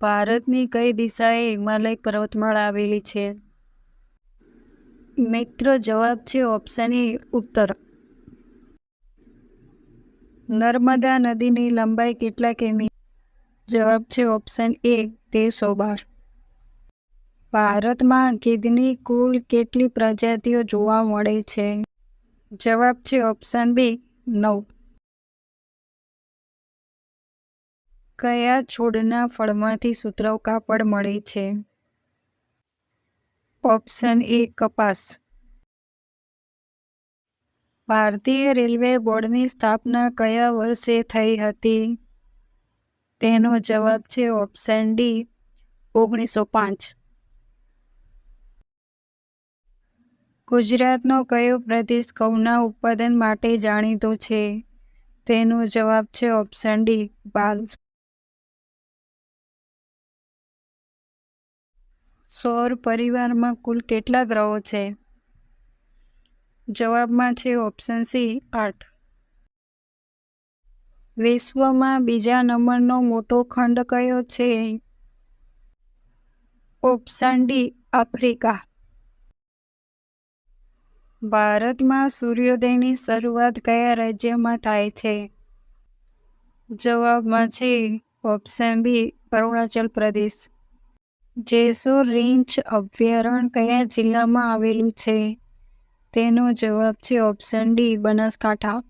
ભારતની કઈ દિશાએ હિમાલય પર્વતમાળા આવેલી છે? મિત્ર, જવાબ છે ઓપ્શન એ ઉત્તર. નર્મદા નદીની લંબાઈ કેટલા કિમી? જવાબ છે ઓપ્શન એ તેરસો બાર. ભારતમાં ગીધની કુલ કેટલી પ્રજાતિઓ જોવા મળે છે? જવાબ છે ઓપ્શન બી નવ. કયા છોડના ફળમાંથી સુતરાઉ કાપડ મળે છે? ઓપ્શન એ કપાસ. ભારતીય રેલવે બોર્ડની સ્થાપના કયા વર્ષે થઈ હતી? તેનો જવાબ છે ઓપ્શન ડી, ઓગણીસો પાંચ. ગુજરાતનો કયો પ્રદેશ ઘઉંના ઉત્પાદન માટે જાણીતો છે? તેનો જવાબ છે ઓપ્શન ડી, બાલ સૌર પરિવારમાં કુલ કેટલા ગ્રહો છે? જવાબમાં છે ઓપ્શન સી, આઠ. વિશ્વમાં બીજા નંબરનો મોટો ખંડ કયો છે? Option D, Africa. ભારતમાં સૂર્યોદયની શરૂઆત કયા રાજ્યમાં થાય છે? જવાબમાં છે option B, Arunachal Pradesh. Jessore range અભયારણ્ય કયા જિલ્લામાં આવેલું છે? તેનો જવાબ છે ઓપ્શન ડી બનાસકાંઠા.